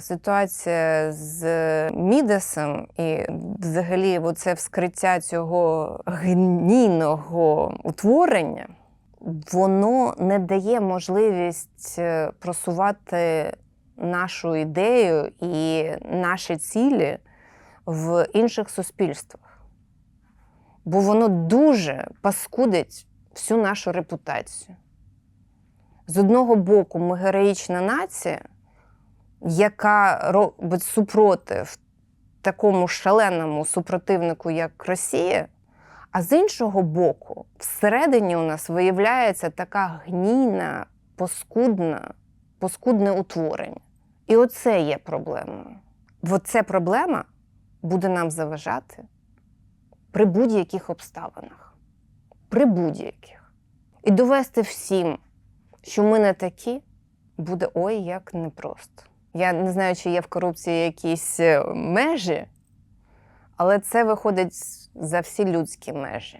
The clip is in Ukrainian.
ситуація з Мідасом і взагалі оце вскриття цього гнійного утворення, воно не дає можливість е, просувати нашу ідею і наші цілі в інших суспільствах. Бо воно дуже паскудить всю нашу репутацію. З одного боку, ми героїчна нація, яка робить супротив такому шаленому супротивнику, як Росія. А з іншого боку, всередині у нас виявляється така гнійна, паскудна, паскудне утворення. І оце є проблемою. Бо це проблема буде нам заважати при будь-яких обставинах. При будь-яких. І довести всім, що ми не такі, буде ой як непросто. Я не знаю, чи є в корупції якісь е, межі, але це виходить за всі людські межі.